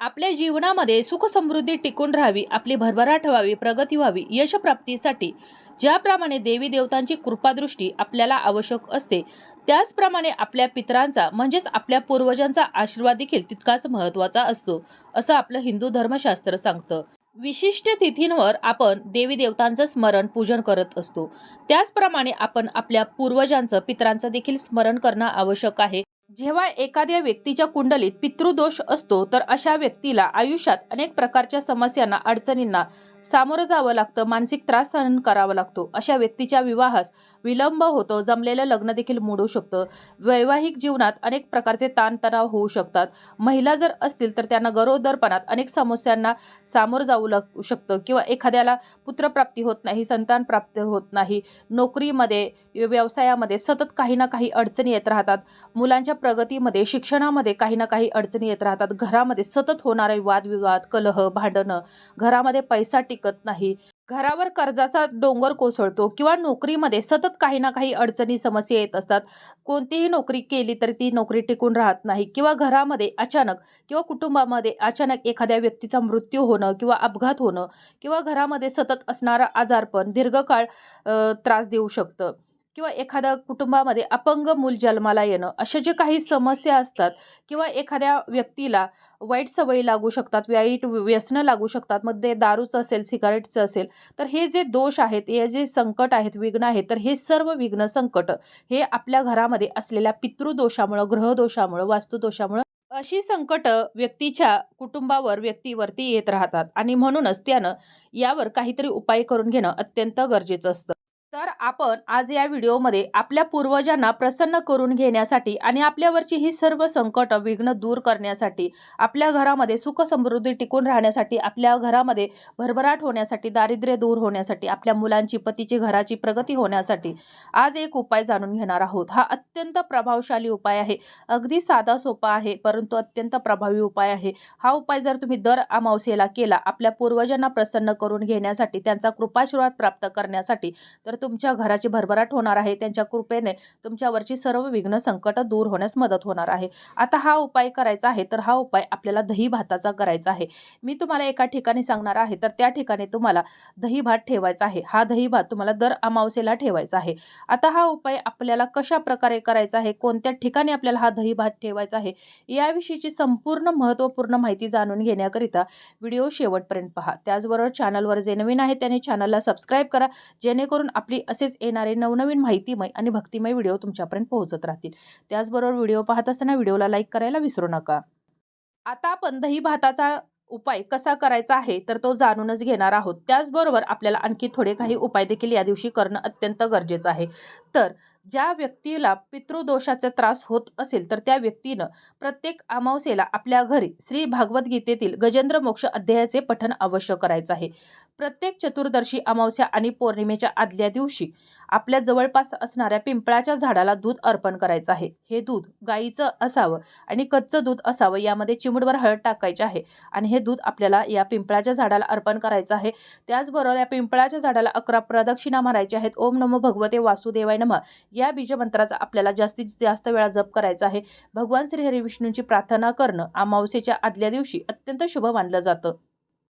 आपल्या जीवनामध्ये सुख समृद्धी टिकून राहावी आपली भरभराट व्हावी प्रगती व्हावी यशप्राप्तीसाठी ज्याप्रमाणे देवी देवतांची कृपादृष्टी आपल्याला आवश्यक असते त्याचप्रमाणे आपल्या पितरांचा म्हणजेच आपल्या पूर्वजांचा आशीर्वाद देखील तितकाच महत्त्वाचा असतो असं आपलं हिंदू धर्मशास्त्र सांगतं. विशिष्ट तिथींवर आपण देवी देवतांचं स्मरण पूजन करत असतो. त्याचप्रमाणे आपण आपल्या पूर्वजांचं पितरांचं देखील स्मरण करणं आवश्यक आहे. जेव्हा एखाद्या व्यक्तीच्या कुंडलीत पितृदोष असतो तर अशा व्यक्तीला आयुष्यात अनेक प्रकारच्या समस्यांना अडचणींना सामोरं जावं लागतं मानसिक त्रास सहन करावा लागतो. अशा व्यक्तीच्या विवाहास विलंब होतो जमलेलं लग्न देखील मोडू शकतं. वैवाहिक जीवनात अनेक प्रकारचे ताणतणाव होऊ शकतात. महिला जर असतील तर त्यांना गरोदरपणात अनेक समस्यांना सामोरं जाऊ लागू शकतं किंवा एखाद्याला पुत्रप्राप्ती होत नाही संतान प्राप्त होत नाही. नोकरीमध्ये व्यवसायामध्ये सतत काही ना काही अडचणी येत राहतात. मुलांच्या प्रगतीमध्ये शिक्षणामध्ये काही ना काही अडचणी येत राहतात. घरामध्ये सतत होणारे वादविवाद कलह भांडणं घरामध्ये पैसा टिकत नाही. घरावर कर्जाचा डोंगर कोसळतो किंवा नोकरीमध्ये सतत काही ना काही अडचणी समस्या येत असतात. कोणतीही नोकरी केली तरी ती नोकरी टिकून राहत नाही किंवा घरामध्ये अचानक किंवा कुटुंबामध्ये अचानक एखाद्या व्यक्तीचा मृत्यू होणं किंवा अपघात होणं किंवा घरामध्ये सतत असणारं आजारपण दीर्घकाळ त्रास देऊ शकतं. किंवा एखाद्या कुटुंबामध्ये अपंग मूल जन्माला येणं अशा जे काही समस्या असतात किंवा एखाद्या व्यक्तीला वाईट सवयी लागू शकतात वाईट व्यसनं लागू शकतात मग ते दारूचं असेल सिगारेटचं असेल तर हे जे दोष आहेत हे जे संकट आहेत विघ्न आहेत तर हे सर्व विघ्न संकट हे आपल्या घरामध्ये असलेल्या पितृदोषामुळं ग्रहदोषामुळं वास्तुदोषामुळं अशी संकट व्यक्तीच्या कुटुंबावर व्यक्तीवरती येत राहतात. आणि म्हणूनच त्यानं यावर काहीतरी उपाय करून घेणं अत्यंत गरजेचं असतं. तर आपण आज या व्हिडिओमध्ये आपल्या पूर्वजांना प्रसन्न करून घेण्यासाठी आणि आपल्यावरची ही सर्व संकट विघ्न दूर करण्यासाठी आपल्या घरामध्ये सुख समृद्धी टिकून राहण्यासाठी आपल्या घरामध्ये भरभराट होण्यासाठी दारिद्र्य दूर होण्यासाठी आपल्या मुलांची पतीची घराची प्रगती होण्यासाठी आज एक उपाय जाणून घेणार आहोत. हा अत्यंत प्रभावशाली उपाय आहे. अगदी साधा सोपा आहे परंतु अत्यंत प्रभावी उपाय आहे. हा उपाय जर तुम्ही दर अमावस्येला केला आपल्या पूर्वजांना प्रसन्न करून घेण्यासाठी त्यांचा कृपाशीर्वाद प्राप्त करण्यासाठी तर तुमच्या घराची भरभराट होणार आहे त्यांच्या कृपेने तुमच्यावरची सर्व विघ्न संकट दूर होण्यास मदत होणार आहे. आता हा उपाय करायचा आहे तर हा उपाय आपल्याला दही भाताचा करायचा आहे. मी तुम्हाला एका ठिकाणी सांगणार आहे तर त्या ठिकाणी तुम्हाला दही भात ठेवायचा आहे. हा दही भात तुम्हाला दर अमावस्येला ठेवायचा आहे. आता हा उपाय आपल्याला कशा प्रकारे करायचा आहे कोणत्या ठिकाणी आपल्याला हा दही भात ठेवायचा आहे याविषयीची संपूर्ण महत्त्वपूर्ण माहिती जाणून घेण्याकरिता व्हिडिओ शेवटपर्यंत पहा. त्याचबरोबर चॅनलवर जे नवीन आहे त्याने चॅनलला सबस्क्राईब करा जेणेकरून आपली असेच येणारे नवनवीन माहितीमय आणि भक्तिमय व्हिडिओ तुमच्यापर्यंत पोहोचत राहतील. त्याचबरोबर व्हिडिओ पाहत असताना व्हिडिओला लाईक करायला विसरू नका. आता आपण दही भाताचा उपाय कसा करायचा आहे तर तो जाणूनच घेणार आहोत. त्याचबरोबर आपल्याला आणखी थोडे काही उपाय देखील या दिवशी करणं अत्यंत गरजेचं आहे. तर ज्या व्यक्तीला पितृदोषाचा त्रास होत असेल तर त्या व्यक्तीनं प्रत्येक अमावस्येला आपल्या घरी श्री भागवद्गीतेतील गजेंद्र मोक्ष अध्यायाचे पठण अवश्य करायचं आहे. प्रत्येक चतुर्दशी अमावस्या आणि पौर्णिमेच्या आदल्या दिवशी आपल्या जवळपास असणाऱ्या पिंपळाच्या झाडाला दूध अर्पण करायचं आहे. हे दूध गाईचं असावं आणि कच्चं दूध असावं यामध्ये चिमुडवर हळद टाकायची आहे आणि हे दूध आपल्याला या पिंपळाच्या झाडाला अर्पण करायचं आहे. त्याचबरोबर या पिंपळाच्या झाडाला अकरा प्रदक्षिणा मारायच्या आहेत. ओम नमो भगवते वासुदेवाय नम. या बीजमंत्राचा आपल्याला जास्तीत जास्त वेळा जप करायचा आहे. भगवान श्री हरी विष्णूंची प्रार्थना करणं अमावस्येच्या आदल्या दिवशी अत्यंत शुभ मानलं जातं.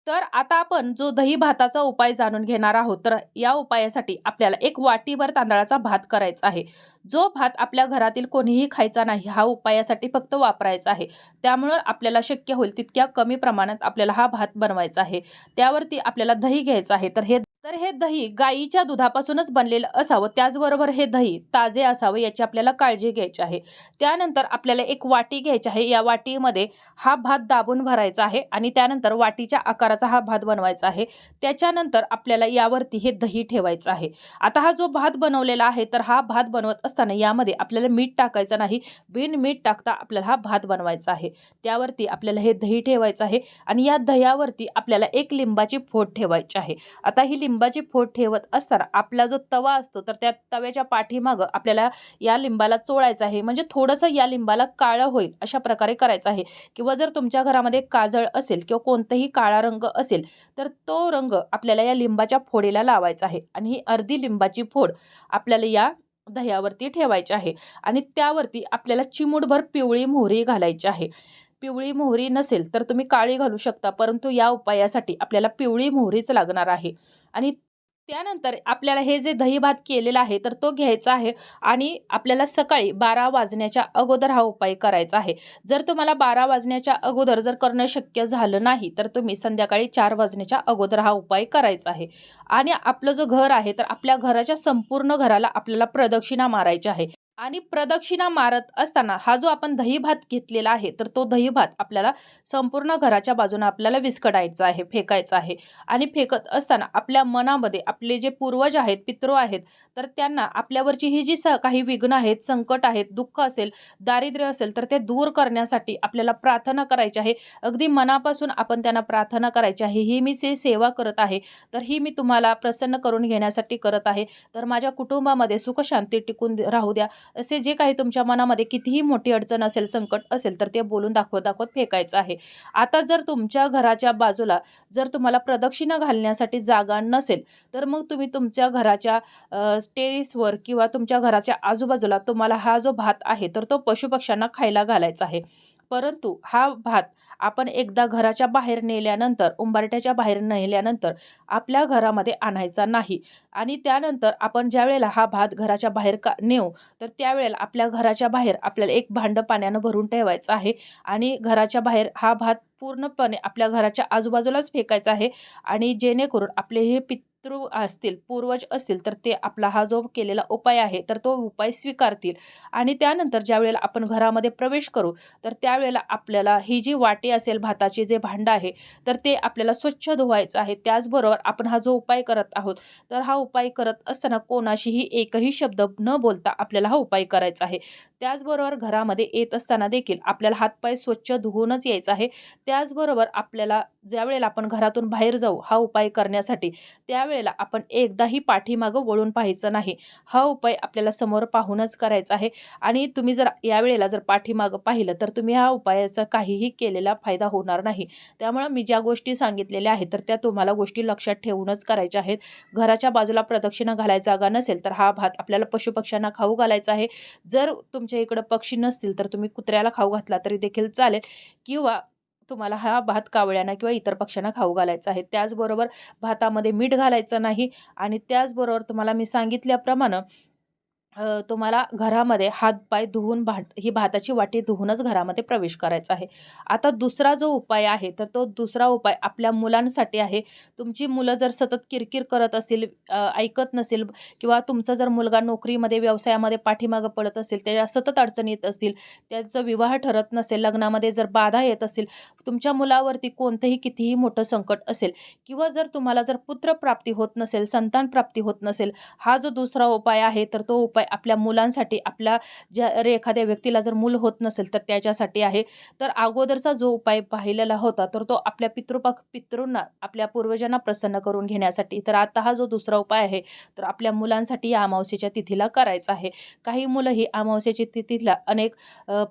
तर आता आपण जो दही भाताचा उपाय जाणून घेणार आहोत तर या उपायासाठी आपल्याला एक वाटीभर तांदळाचा भात करायचा आहे. जो भात आपल्या घरातील कोणीही खायचा नाही हा उपायासाठी फक्त वापरायचा आहे. त्यामुळं आपल्याला शक्य होईल तितक्या कमी प्रमाणात आपल्याला हा भात बनवायचा आहे. त्यावरती आपल्याला दही घ्यायचं आहे तर हे तर हे दही गाईच्या दुधापासूनच बनलेलं असावं. त्याचबरोबर हे दही ताजे असावं याची आपल्याला काळजी घ्यायची आहे. त्यानंतर आपल्याला एक वाटी घ्यायची आहे. या वाटीमध्ये हा भात दाबून भरायचा आहे आणि त्यानंतर वाटीच्या आकाराचा हा भात बनवायचा आहे. त्याच्यानंतर आपल्याला यावरती हे दही ठेवायचं आहे. आता हा जो भात बनवलेला आहे तर हा भात बनवत असताना यामध्ये आपल्याला मीठ टाकायचं नाही. बिन मीठ टाकता आपल्याला हा भात बनवायचा आहे. त्यावरती आपल्याला हे दही ठेवायचं आहे आणि या दह्यावरती आपल्याला एक लिंबाची फोड ठेवायची आहे. आता ही लिंबाची फोड ठेवत असताना आपला जो तवा असतो तर त्या तव्याच्या पाठीमागं आपल्याला या लिंबाला चोळायचं आहे. म्हणजे थोडंसं या लिंबाला काळं होईल अशा प्रकारे करायचं आहे. किंवा जर तुमच्या घरामध्ये काजळ असेल किंवा कोणताही काळा रंग असेल तर तो रंग आपल्याला या लिंबाच्या फोडीला लावायचा आहे. आणि ही अर्धी लिंबाची फोड आपल्याला या दह्यावरती ठेवायची आहे. आणि त्यावरती आपल्याला चिमूटभर पिवळी मोहरी घालायची आहे. पिवळी मोहरी नसेल तर तुम्ही काळी घालू शकता. परंतु या उपायासाठी आपल्याला पिवळी मोहरीच लागणार आहे. आणि त्यानंतर आपल्याला हे जे दही भात केलेला आहे तर तो घ्यायचा आहे आणि आपल्याला सकाळी बारा वाजण्याच्या अगोदर हा उपाय करायचा आहे. जर तुम्हाला बारा वाजण्याच्या अगोदर जर करणं शक्य झालं नाही तर तुम्ही संध्याकाळी चार वाजण्याच्या अगोदर हा उपाय करायचा आहे. आणि आपलं जो घर आहे तर आपल्या घराच्या संपूर्ण घराला आपल्याला प्रदक्षिणा मारायची आहे. आणि प्रदक्षिणा मारत असताना हा जो आपण दही भात घेतलेला आहे तर तो दही भात आपल्याला संपूर्ण घराच्या बाजूने आपल्याला विस्कटायचा आहे फेकायचा आहे. आणि फेकत असताना आपल्या मनामध्ये आपले जे पूर्वज आहेत पितृ आहेत तर त्यांना आपल्यावरची ही जी स काही विघ्न आहेत संकट आहेत दुःख असेल दारिद्र्य असेल तर ते दूर करण्यासाठी आपल्याला प्रार्थना करायची आहे. अगदी मनापासून आपण त्यांना प्रार्थना करायची आहे ही मी से सेवा करत आहे तर ही मी तुम्हाला प्रसन्न करून घेण्यासाठी करत आहे. तर माझ्या कुटुंबामध्ये सुखशांती टिकून दे- राहू द्या. असे जे काही तुमच्या मनामध्ये कितीही मोठी अडचण असेल संकट असेल तर ते बोलून दाखवत दाखवत फेकायचं आहे. आता जर तुमच्या घराच्या बाजूला जर तुम्हाला प्रदक्षिणा घालण्यासाठी जागा नसेल तर मग तुम्ही तुमच्या घराच्या स्टेरीसवर किंवा तुमच्या घराच्या आजूबाजूला तुम्हाला हा जो भात आहे तर तो पशुपक्ष्यांना खायला घालायचा आहे. परंतु हा भात आपण एकदा घराच्या बाहेर नेल्यानंतर उंबरट्याच्या बाहेर नेल्यानंतर आपल्या घरामध्ये आणायचा नाही. आणि त्यानंतर आपण ज्या वेळेला हा भात घराच्या बाहेर का नेऊ तर त्यावेळेला आपल्या घराच्या बाहेर आपल्याला एक भांडं पाण्यानं भरून ठेवायचं आहे आणि घराच्या बाहेर हा भात पूर्णपणे आपल्या घराच्या आजूबाजूलाच फेकायचा आहे आणि जेणेकरून आपले हे पित् असतील पूर्वज असतील तर ते आपला हा जो केलेला उपाय आहे तर तो उपाय स्वीकारतील. आणि त्यानंतर ज्या वेळेला आपण घरामध्ये प्रवेश करू तर त्यावेळेला आपल्याला ही जी वाटी असेल भाताचे जे भांडं आहे तर ते आपल्याला स्वच्छ धुवायचं आहे. त्याचबरोबर आपण हा जो उपाय करत आहोत तर हा उपाय करत असताना कोणाशीही एकही शब्द न बोलता आपल्याला हा उपाय करायचा आहे. त्याचबरोबर घरामध्ये येत असताना देखील आपल्याला हातपाय स्वच्छ धुवूनच यायचं आहे. त्याचबरोबर आपल्याला ज्यावेळेला आपण घरातून बाहेर जाऊ हा उपाय करण्यासाठी त्यावेळेला आपण एकदाही पाठीमागं वळून पाहायचं नाही. हा उपाय आपल्याला समोर पाहूनच करायचा आहे. आणि तुम्ही जर यावेळेला जर पाठीमागं पाहिलं तर तुम्ही हा उपायाचा काहीही केलेला फायदा होणार नाही. त्यामुळं मी ज्या गोष्टी सांगितलेल्या आहेत तर त्या तुम्हाला गोष्टी लक्षात ठेवूनच करायच्या आहेत. घराच्या बाजूला प्रदक्षिणा घालायचा जागा नसेल तर हा भात आपल्याला पशुपक्ष्यांना खाऊ घालायचा आहे. जर तुमच्या इकडं पक्षी नसतील तर तुम्ही कुत्र्याला खाऊ घातला तरी देखील चालेल. किंवा तुम्हाला हा भात कावळ्यांना किंवा इतर पक्ष्यांना खाऊ घालायचा आहे. त्याचबरोबर भातामध्ये मीठ घालायचं नाही आणि त्याचबरोबर तुम्हाला मी सांगितल्याप्रमाणे तुम्हाला घरामध्ये हातपाय धुवून भात ही भाताची वाटी धुवूनच घरामध्ये प्रवेश करायचा आहे. आता दुसरा जो उपाय आहे तर तो दुसरा उपाय आपल्या मुलांसाठी आहे. तुमची मुलं जर सतत किरकिर करत असतील ऐकत नसेल किंवा तुमचा जर मुलगा नोकरीमध्ये व्यवसायामध्ये पाठीमागं पडत असेल त्याच्या सतत अडचणी येत असतील त्याचं विवाह ठरत नसेल लग्नामध्ये जर बाधा येत असेल तुमच्या मुलावरती कोणतंही कितीही मोठं संकट असेल किंवा जर तुम्हाला जर पुत्रप्राप्ती होत नसेल संतान प्राप्ती होत नसेल हा जो दुसरा उपाय आहे तर तो उपाय आपल्या मुलांसाठी आपल्या ज्या एखाद्या व्यक्तीला जर मूल होत नसेल तर त्याच्यासाठी आहे. तर अगोदरचा जो उपाय पाहिलेला होता तर तो आपल्या पितृपा पितृंना आपल्या पूर्वजांना प्रसन्न करून घेण्यासाठी. तर आता हा जो दुसरा उपाय आहे तर आपल्या मुलांसाठी या अमावस्येच्या तिथीला करायचा आहे. काही मुलं ही अमावस्येच्या तिथीला अनेक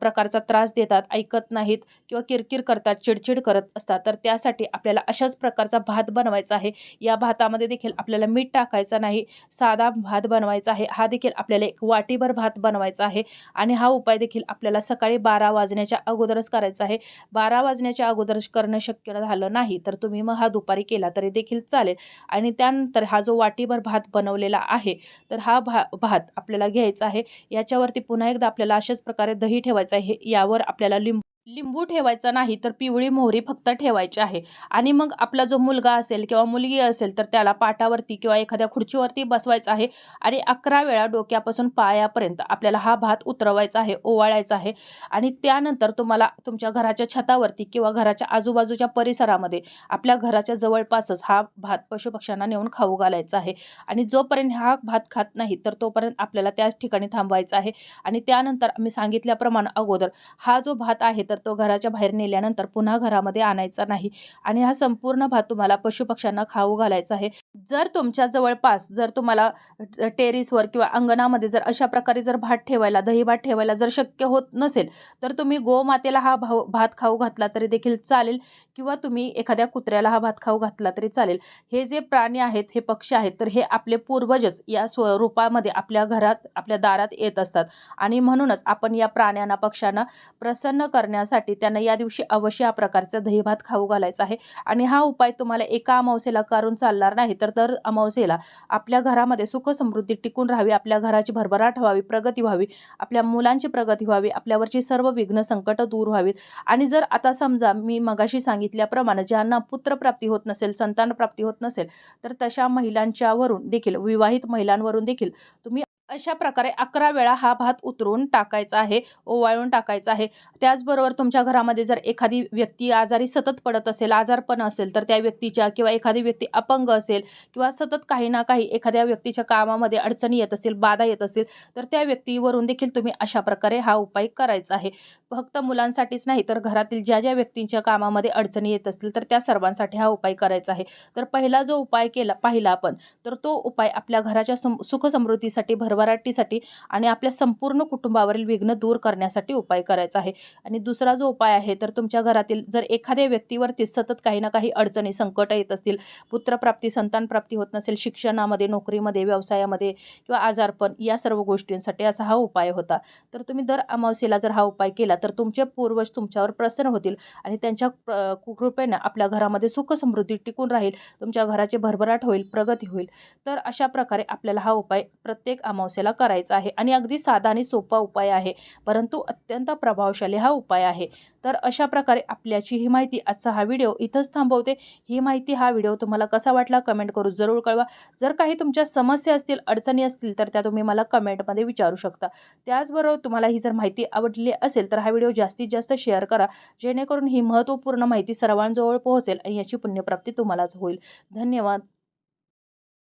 प्रकारचा त्रास देतात ऐकत नाहीत किंवा किरकिर करतात. चिडचिड करत असतात. तर त्यासाठी आपल्याला अशाच प्रकारचा भात बनवायचा आहे. या भातामध्ये देखील आपल्याला मीठ टाकायचं नाही. साधा भात बनवायचा आहे. हा देखील आपल्याला एक वाटीभर भात बनवायचा आहे. आणि हा उपाय देखील आपल्याला सकाळी बारा वाजण्याच्या अगोदरच करायचा आहे. बारा वाजण्याच्या अगोदर करणं शक्य झालं नाही तर तुम्ही मग हा दुपारी केला तरी देखील चालेल. आणि त्यानंतर हा जो वाटीभर भात बनवलेला आहे तर हा भा भात आपल्याला घ्यायचा आहे. याच्यावरती पुन्हा एकदा आपल्याला अशाच प्रकारे दही ठेवायचं आहे. यावर आपल्याला लिंबू लिंबू ठेवायचा नाही तर पिवळी मोहरी फक्त ठेवायची आहे. आणि मग आपला जो मुलगा असेल किंवा मुलगी असेल तर त्याला पाटावरती किंवा एखाद्या खुर्चीवरती बसवायचं आहे आणि अकरा वेळा डोक्यापासून पायापर्यंत आपल्याला हा भात उतरवायचा आहे ओवाळायचा आहे. आणि त्यानंतर तुम्हाला तुमच्या घराच्या छतावरती किंवा घराच्या आजूबाजूच्या परिसरामध्ये आपल्या घराच्या जवळपासच हा भात पशुपक्ष्यांना नेऊन खाऊ घालायचा आहे. आणि जोपर्यंत हा भात खात नाही तर तोपर्यंत आपल्याला त्याच ठिकाणी थांबवायचा आहे. आणि त्यानंतर मी सांगितल्याप्रमाणे अगोदर हा जो भात आहे तर तो घराच्या बाहेर नेल्यानंतर पुन्हा घरामध्ये आणायचा नाही. आणि हा संपूर्ण भात तुम्हाला पशुपक्ष्यांना खाऊ घालायचा आहे. जर तुमच्या जवळपास जर तुम्हाला टेरिसवर टेरेसवर किंवा अंगणामध्ये जर अशा प्रकारे जर भात ठेवायला दही भात ठेवायला जर शक्य होत नसेल तर तुम्ही गोमातेला हा भाव भात खाऊ घातला तरी देखील चालेल किंवा तुम्ही एखाद्या कुत्र्याला हा भात खाऊ घातला तरी चालेल. हे जे प्राणी आहेत हे पक्षी आहेत तर हे आपले पूर्वजच या स्वरूपामध्ये आपल्या घरात आपल्या दारात येत असतात. आणि म्हणूनच आपण या प्राण्यांना पक्ष्यांना प्रसन्न करण्यासाठी त्यांना या दिवशी अवश्य या प्रकारचा दही भात खाऊ घालायचा आहे. आणि हा उपाय तुम्हाला एका अमावसेला करून चालणार नाही तर दर अमावस्येला. आपल्या घरामध्ये सुखसमृद्धी टिकून राहावी आपल्या घराची भरभराट व्हावी प्रगती व्हावी आपल्या मुलांची प्रगती व्हावी आपल्यावरची सर्व विघ्न संकट दूर व्हावीत. आणि जर आता समजा मी मगाशी सांगितल्याप्रमाणे ज्यांना पुत्रप्राप्ती होत नसेल संतान प्राप्ती होत नसेल तर तशा महिलांच्यावरून देखील विवाहित महिलांवरून देखील तुम्ही अशा प्रकारे अकरा वेळा हा भात उतरून टाकायचा आहे ओवाळून टाकायचा आहे. त्याचबरोबर तुमच्या घरामध्ये जर एखादी व्यक्ती आजारी सतत पडत असेल आजारपण असेल तर त्या व्यक्तीच्या किंवा एखादी व्यक्ती अपंग असेल किंवा सतत काही ना काही एखाद्या व्यक्तीच्या कामामध्ये अडचणी येत असेल बाधा येत असेल तर त्या व्यक्तीवरून देखील तुम्ही अशा प्रकारे हा उपाय करायचा आहे. फक्त मुलांसाठीच नाही तर घरातील ज्या ज्या व्यक्तींच्या कामामध्ये अडचणी येत असतील तर त्या सर्वांसाठी हा उपाय करायचा आहे. तर पहिला जो उपाय केला पाहिला आपण तर तो उपाय आपल्या घराच्या सम सुखसमृद्धीसाठी भरभराटीसाठी आणि आपल्या संपूर्ण कुटुंबावरील विघ्न दूर करण्यासाठी उपाय करायचा आहे. आणि दुसरा जो उपाय आहे तर तुमच्या घरातील जर एखाद्या व्यक्तीवरती सतत काही ना काही अडचणी संकट येत असतील पुत्रप्राप्ती संतानप्राप्ती होत नसेल शिक्षणामध्ये नोकरीमध्ये व्यवसायामध्ये किंवा आजारपण या सर्व गोष्टींसाठी असा हा उपाय होता. तर तुम्ही दर अमावस्येला जर हा उपाय केला तर तुमचे पूर्वज तुमच्यावर प्रसन्न होतील आणि त्यांच्या कृपेनं आपल्या घरामध्ये सुख समृद्धी टिकून राहील तुमच्या घराचे भरभराट होईल प्रगती होईल. तर अशा प्रकारे आपल्याला हा उपाय प्रत्येक अमावस्येला करायचा आहे. आणि अगदी साधा आणि सोपा उपाय आहे. परंतु अत्यंत प्रभावशाली हा उपाय आहे. तर अशा प्रकारे आपल्याची ही माहिती आजचा हा व्हिडिओ इथंच थांबवते. ही माहिती हा व्हिडिओ तुम्हाला कसा वाटला कमेंट करून जरूर कळवा. जर काही तुमच्या समस्या असतील अडचणी असतील तर त्या तुम्ही मला कमेंटमध्ये विचारू शकता. त्याचबरोबर तुम्हाला ही जर माहिती आवडली असेल तर हा व्हिडिओ जास्तीत जास्त शेअर करा. जेणेकरून ही महत्त्वपूर्ण माहिती सर्वांजवळ पोहोचेल आणि याची पुण्यप्राप्ती तुम्हालाच होईल. धन्यवाद.